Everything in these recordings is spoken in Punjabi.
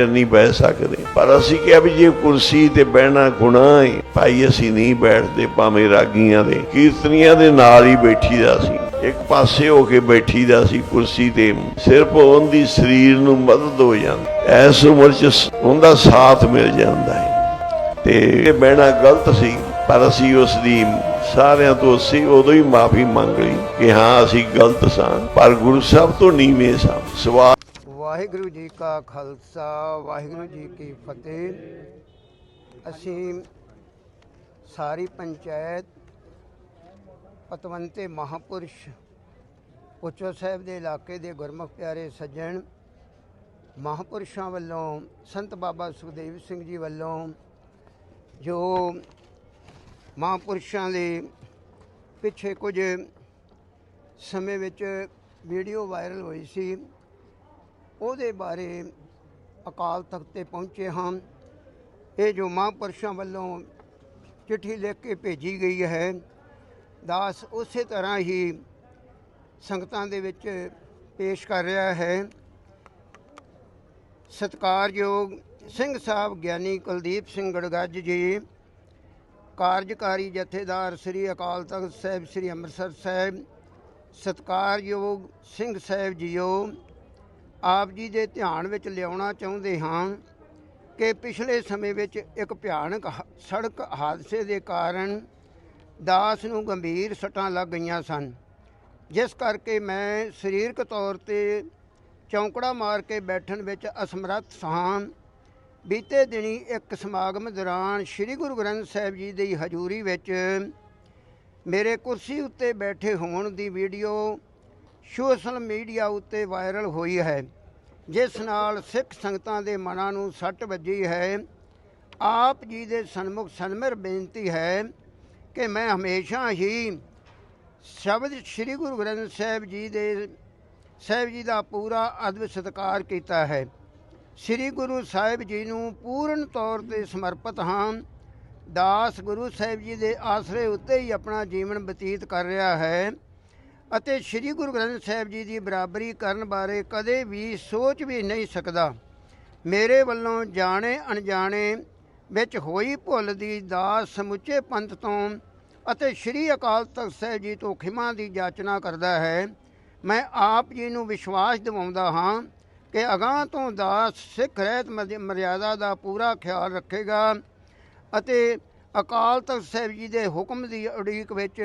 ਨਹੀਂ ਬਹਿ ਸਕਦੇ। ਪਰ ਅਸੀਂ ਕਿਹਾ ਵੀ ਜੇ ਕੁਰਸੀ ਤੇ ਬਹਿਣਾ ਗੁਨਾਹ ਹੈ ਭਾਈ ਅਸੀਂ ਨਹੀਂ ਬੈਠਦੇ, ਭਾਵੇਂ ਰਾਗੀਆਂ ਦੇ। ਕੀਰਤਨੀਆਂ ਦੇ ਨਾਲ ਹੀ ਬੈਠੀਦਾ ਸੀ। ਇੱਕ ਪਾਸੇ ਹੋ ਕੇ ਬੈਠੀਦਾ ਸੀ ਕੁਰਸੀ ਤੇ। ਸਿਰਫ ਉਹਦੀ ਸਰੀਰ ਨੂੰ ਮਦਦ ਹੋ ਜਾਂਦੀ। ਐਸ ਉਮਰ ਚ ਉਹਦਾ ਸਾਥ ਮਿਲ ਜਾਂਦਾ ਹੈ ਤੇ ਇਹ ਬਹਿਣਾ ਗਲਤ ਸੀ। ਪਰ ਅਸੀਂ ਉਸ ਦੀ ਸਾਰਿਆਂ ਤੋਂ ਅਸੀਂ ਉਦੋਂ ਹੀ ਮਾਫੀ ਮੰਗ ਲਈ ਕਿ ਹਾਂ, ਅਸੀਂ ਗਲਤ ਸਾਂ। ਪਰ ਗੁਰੂ ਸਾਹਿਬ ਤੋਂ ਨੀਵੇਂ ਸਾਂ। ਸਵਾਲ ਵਾਹਿਗੁਰੂ ਜੀ ਕਾ ਖਾਲਸਾ, ਵਾਹਿਗੁਰੂ ਜੀ ਕੀ ਫਤਿਹ। ਅਸੀਂ ਸਾਰੀ ਪੰਚਾਇਤ ਪਤਵੰਤੇ ਮਹਾਪੁਰਸ਼ ਪੁੱਚੋ ਸਾਹਿਬ ਦੇ ਇਲਾਕੇ ਦੇ ਗੁਰਮੁਖ ਪਿਆਰੇ ਸੱਜਣ, ਮਹਾਪੁਰਸ਼ਾਂ ਵੱਲੋਂ, ਸੰਤ ਬਾਬਾ ਸੁਖਦੇਵ ਸਿੰਘ ਜੀ ਵੱਲੋਂ, ਜੋ ਮਹਾਪੁਰਸ਼ਾਂ ਦੇ ਪਿੱਛੇ ਕੁਝ ਸਮੇਂ ਵਿੱਚ ਵੀਡੀਓ ਵਾਇਰਲ ਹੋਈ ਸੀ ਉਹਦੇ ਬਾਰੇ ਅਕਾਲ ਤਖਤ ਤੇ ਪਹੁੰਚੇ ਹਾਂ। ਇਹ ਜੋ ਮਹਾਂਪੁਰਸ਼ਾਂ ਵੱਲੋਂ ਚਿੱਠੀ ਲਿਖ ਕੇ ਭੇਜੀ ਗਈ ਹੈ, ਦਾਸ ਉਸੇ ਤਰ੍ਹਾਂ ਹੀ ਸੰਗਤਾਂ ਦੇ ਵਿੱਚ ਪੇਸ਼ ਕਰ ਰਿਹਾ ਹੈ। ਸਤਿਕਾਰਯੋਗ ਸਿੰਘ ਸਾਹਿਬ ਗਿਆਨੀ ਕੁਲਦੀਪ ਸਿੰਘ ਗੜਗੱਜ ਜੀ, ਕਾਰਜਕਾਰੀ ਜਥੇਦਾਰ ਸ੍ਰੀ ਅਕਾਲ ਤਖਤ ਸਾਹਿਬ, ਸ੍ਰੀ ਅੰਮ੍ਰਿਤਸਰ ਸਾਹਿਬ, ਸਤਿਕਾਰਯੋਗ ਸਿੰਘ ਸਾਹਿਬ ਜੀਓ ਆਪ ਜੀ ਦੇ ਧਿਆਨ ਵਿੱਚ ਲਿਆਉਣਾ ਚਾਹੁੰਦੇ ਹਾਂ ਕਿ ਪਿਛਲੇ ਸਮੇਂ ਵਿੱਚ ਇੱਕ ਭਿਆਨਕ ਹ- ਸੜਕ ਹਾਦਸੇ ਦੇ ਕਾਰਨ ਦਾਸ ਨੂੰ ਗੰਭੀਰ ਸੱਟਾਂ ਲੱਗ ਗਈਆਂ ਸਨ। ਜਿਸ ਕਰਕੇ ਮੈਂ ਸਰੀਰਕ ਤੌਰ ਤੇ ਚੌਂਕੜਾ ਮਾਰ ਕੇ ਬੈਠਣ ਵਿੱਚ ਅਸਮਰੱਥ ਸਾਂ ਬੀਤੇ ਦਿਨੀ ਇੱਕ ਸਮਾਗਮ ਦੌਰਾਨ ਸ੍ਰੀ ਗੁਰੂ ਗ੍ਰੰਥ ਸਾਹਿਬ ਜੀ ਦੀ ਹਜ਼ੂਰੀ ਵਿੱਚ ਮੇਰੇ ਕੁਰਸੀ ਉੱਤੇ ਬੈਠੇ ਹੋਣ ਦੀ ਵੀਡੀਓ ਸੋਸ਼ਲ ਮੀਡੀਆ ਉੱਤੇ ਵਾਇਰਲ ਹੋਈ ਹੈ, ਜਿਸ ਨਾਲ ਸਿੱਖ ਸੰਗਤਾਂ ਦੇ ਮਨਾਂ ਨੂੰ ਸੱਟ ਵੱਜੀ ਹੈ। ਆਪ ਜੀ ਦੇ ਸਨਮੁਖ ਸਨਮਰ ਬੇਨਤੀ ਹੈ ਕਿ ਮੈਂ ਹਮੇਸ਼ਾ ਹੀ ਸ਼ਬਦ ਸ੍ਰੀ ਗੁਰੂ ਗ੍ਰੰਥ ਸਾਹਿਬ ਜੀ ਦੇ, ਸਾਹਿਬ ਜੀ ਦਾ ਪੂਰਾ ਅਦਬ ਸਤਿਕਾਰ ਕੀਤਾ ਹੈ। ਸ੍ਰੀ ਗੁਰੂ ਸਾਹਿਬ ਜੀ ਨੂੰ ਪੂਰਨ ਤੌਰ ਤੇ ਸਮਰਪਿਤ ਹਾਂ। ਦਾਸ ਗੁਰੂ ਸਾਹਿਬ ਜੀ ਦੇ ਆਸਰੇ ਉੱਤੇ ਹੀ ਆਪਣਾ ਜੀਵਨ ਬਤੀਤ ਕਰ ਰਿਹਾ ਹੈ। ਅਤੇ ਸ੍ਰੀ ਗੁਰੂ ਗ੍ਰੰਥ ਸਾਹਿਬ ਜੀ ਦੀ ਬਰਾਬਰੀ ਕਰਨ ਬਾਰੇ ਕਦੇ ਵੀ ਸੋਚ ਵੀ ਨਹੀਂ ਸਕਦਾ। ਮੇਰੇ ਵੱਲੋਂ ਜਾਣੇ ਅਣਜਾਣੇ ਵਿੱਚ ਹੋਈ ਭੁੱਲ ਦੀ ਦਾਸ ਸਮੁੱਚੇ ਪੰਥ ਤੋਂ ਅਤੇ ਸ੍ਰੀ ਅਕਾਲ ਤਖਤ ਸਾਹਿਬ ਜੀ ਤੋਂ ਖਿਮਾ ਦੀ ਜਾਚਨਾ ਕਰਦਾ ਹੈ, ਮੈਂ ਆਪ ਜੀ ਨੂੰ ਵਿਸ਼ਵਾਸ ਦਿਵਾਉਂਦਾ ਹਾਂ ਕਿ ਅਗਾਂਹ ਤੋਂ ਦਾਸ ਸਿੱਖ ਰਹਿਤ ਮਰਜ਼- ਮਰਿਆਦਾ ਦਾ ਪੂਰਾ ਖਿਆਲ ਰੱਖੇਗਾ ਅਤੇ ਅਕਾਲ ਤਖਤ ਸਾਹਿਬ ਜੀ ਦੇ ਹੁਕਮ ਦੀ ਉਡੀਕ ਵਿੱਚ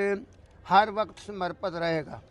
ਹਰ ਵਕਤ ਸਮਰਪਿਤ ਰਹੇਗਾ।